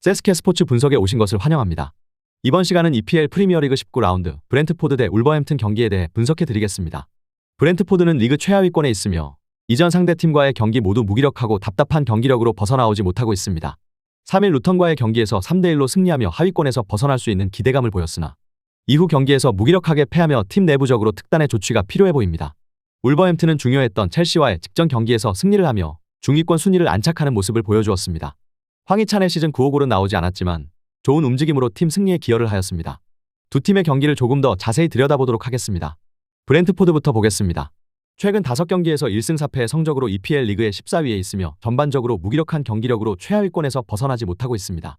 세스케 스포츠 분석에 오신 것을 환영합니다. 이번 시간은 EPL 프리미어리그 19라운드 브렌트포드 대 울버햄튼 경기에 대해 분석해 드리겠습니다. 브렌트포드는 리그 최하위권에 있으며 이전 상대팀과의 경기 모두 무기력하고 답답한 경기력으로 벗어나오지 못하고 있습니다. 3일 루턴과의 경기에서 3대1로 승리하며 하위권에서 벗어날 수 있는 기대감을 보였으나 이후 경기에서 무기력하게 패하며 팀 내부적으로 특단의 조치가 필요해 보입니다. 울버햄튼은 중요했던 첼시와의 직전 경기에서 승리를 하며 중위권 순위를 안착하는 모습을 보여주었습니다. 황희찬의 시즌 9호 골은 나오지 않았지만 좋은 움직임으로 팀 승리에 기여를 하였습니다. 두 팀의 경기를 조금 더 자세히 들여다보도록 하겠습니다. 브렌트포드부터 보겠습니다. 최근 5경기에서 1승 4패의 성적으로 EPL 리그의 14위에 있으며 전반적으로 무기력한 경기력으로 최하위권에서 벗어나지 못하고 있습니다.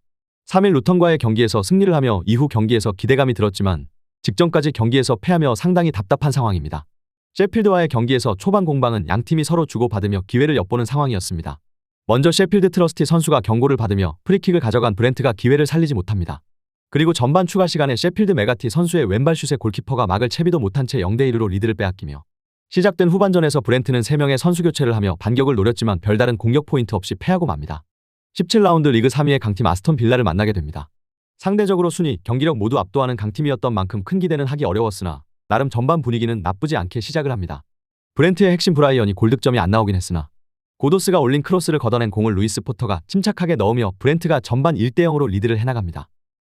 3일 루턴과의 경기에서 승리를 하며 이후 경기에서 기대감이 들었지만 직전까지 경기에서 패하며 상당히 답답한 상황입니다. 셰필드와의 경기에서 초반 공방은 양팀이 서로 주고받으며 기회를 엿보는 상황이었습니다. 먼저 셰필드 트러스티 선수가 경고를 받으며 프리킥을 가져간 브렌트가 기회를 살리지 못합니다. 그리고 전반 추가 시간에 셰필드 메가티 선수의 왼발 슛에 골키퍼가 막을 채비도 못한 채 0대1로 리드를 빼앗기며 시작된 후반전에서 브렌트는 3명의 선수 교체를 하며 반격을 노렸지만 별다른 공격 포인트 없이 패하고 맙니다. 17라운드 리그 3위의 강팀 아스톤 빌라를 만나게 됩니다. 상대적으로 순위, 경기력 모두 압도하는 강팀이었던 만큼 큰 기대는 하기 어려웠으나 나름 전반 분위기는 나쁘지 않게 시작을 합니다. 브렌트의 핵심 브라이언이 골득점이 안 나오긴 했으나 고도스가 올린 크로스를 걷어낸 공을 루이스 포터가 침착하게 넣으며 브렌트가 전반 1대0으로 리드를 해나갑니다.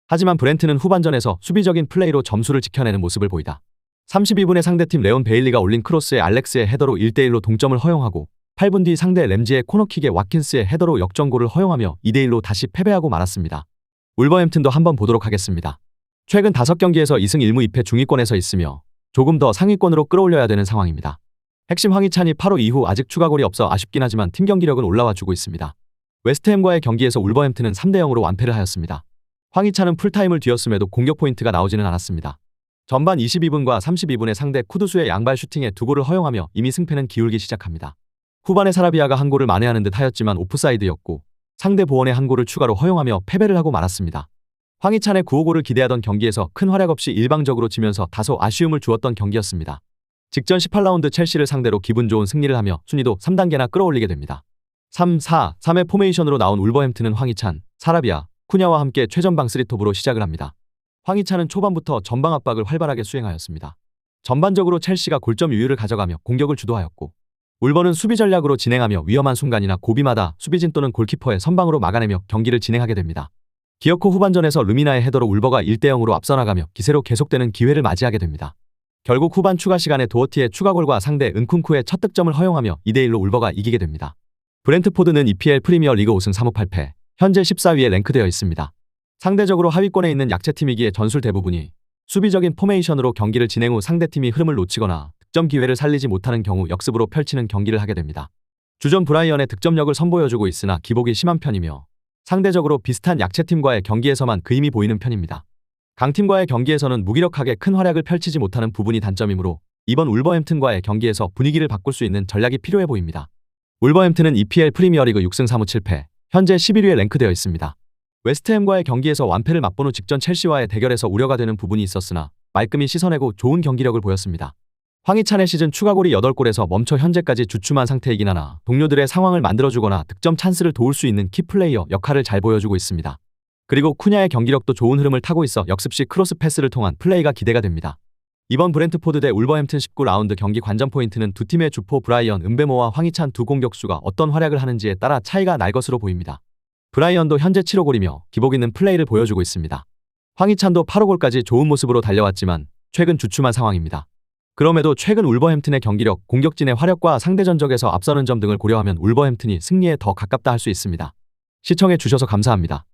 하지만 브렌트는 후반전에서 수비적인 플레이로 점수를 지켜내는 모습을 보이다. 32분에 상대팀 레온 베일리가 올린 크로스에 알렉스의 헤더로 1대1로 동점을 허용하고 8분 뒤 상대 램지의 코너킥에 와킨스의 헤더로 역전골을 허용하며 2대1로 다시 패배하고 말았습니다. 울버햄튼도 한번 보도록 하겠습니다. 최근 5경기에서 2승 1무 2패 중위권에서 있으며 조금 더 상위권으로 끌어올려야 되는 상황입니다. 핵심 황희찬이 8호 이후 아직 추가골이 없어 아쉽긴 하지만 팀 경기력은 올라와 주고 있습니다. 웨스트햄과의 경기에서 울버햄튼은 3대 0으로 완패를 하였습니다. 황희찬은 풀타임을 뒤었음에도 공격 포인트가 나오지는 않았습니다. 전반 22분과 32분에 상대 쿠두수의 양발 슈팅에 두 골을 허용하며 이미 승패는 기울기 시작합니다. 후반에 사라비아가 한 골을 만회하는 듯 하였지만 오프사이드였고 상대 보원의 한 골을 추가로 허용하며 패배를 하고 말았습니다. 황희찬의 9호 골을 기대하던 경기에서 큰 활약 없이 일방적으로 지면서 다소 아쉬움을 주었던 경기였습니다. 직전 18라운드 첼시를 상대로 기분 좋은 승리를 하며 순위도 3단계나 끌어올리게 됩니다. 3, 4, 3의 포메이션으로 나온 울버햄튼은 황희찬, 사라비아, 쿠냐와 함께 최전방 3톱으로 시작을 합니다. 황희찬은 초반부터 전방 압박을 활발하게 수행하였습니다. 전반적으로 첼시가 골점 유유를 가져가며 공격을 주도하였고 울버는 수비 전략으로 진행하며 위험한 순간이나 고비마다 수비진 또는 골키퍼의 선방으로 막아내며 경기를 진행하게 됩니다. 기어코 후반전에서 루미나의 헤더로 울버가 1대0으로 앞서 나가며 기세로 계속되는 기회를 맞이하게 됩니다. 결국 후반 추가 시간에 도어티의 추가골과 상대 은쿤쿠의 첫 득점을 허용하며 2대1로 울버가 이기게 됩니다. 브렌트포드는 EPL 프리미어 리그 5승 3무 8패, 현재 14위에 랭크되어 있습니다. 상대적으로 하위권에 있는 약체팀이기에 전술 대부분이 수비적인 포메이션으로 경기를 진행 후 상대팀이 흐름을 놓치거나 득점 기회를 살리지 못하는 경우 역습으로 펼치는 경기를 하게 됩니다. 주전 브라이언의 득점력을 선보여주고 있으나 기복이 심한 편이며 상대적으로 비슷한 약체팀과의 경기에서만 그 힘이 보이는 편입니다. 강팀과의 경기에서는 무기력하게 큰 활약을 펼치지 못하는 부분이 단점이므로 이번 울버햄튼과의 경기에서 분위기를 바꿀 수 있는 전략이 필요해 보입니다. 울버햄튼은 EPL 프리미어리그 6승 3무 7패, 현재 11위에 랭크되어 있습니다. 웨스트햄과의 경기에서 완패를 맛본 후 직전 첼시와의 대결에서 우려가 되는 부분이 있었으나 말끔히 씻어내고 좋은 경기력을 보였습니다. 황희찬의 시즌 추가골이 8골에서 멈춰 현재까지 주춤한 상태이긴 하나 동료들의 상황을 만들어주거나 득점 찬스를 도울 수 있는 키플레이어 역할을 잘 보여주고 있습니다. 그리고 쿠냐의 경기력도 좋은 흐름을 타고 있어 역습시 크로스 패스를 통한 플레이가 기대가 됩니다. 이번 브렌트포드 대 울버햄튼 19라운드 경기 관전 포인트는 두 팀의 주포 브라이언 은베모와 황희찬 두 공격수가 어떤 활약을 하는지에 따라 차이가 날 것으로 보입니다. 브라이언도 현재 7호 골이며 기복 있는 플레이를 보여주고 있습니다. 황희찬도 8호 골까지 좋은 모습으로 달려왔지만 최근 주춤한 상황입니다. 그럼에도 최근 울버햄튼의 경기력, 공격진의 화력과 상대 전적에서 앞서는 점 등을 고려하면 울버햄튼이 승리에 더 가깝다 할 수 있습니다. 시청해 주셔서 감사합니다.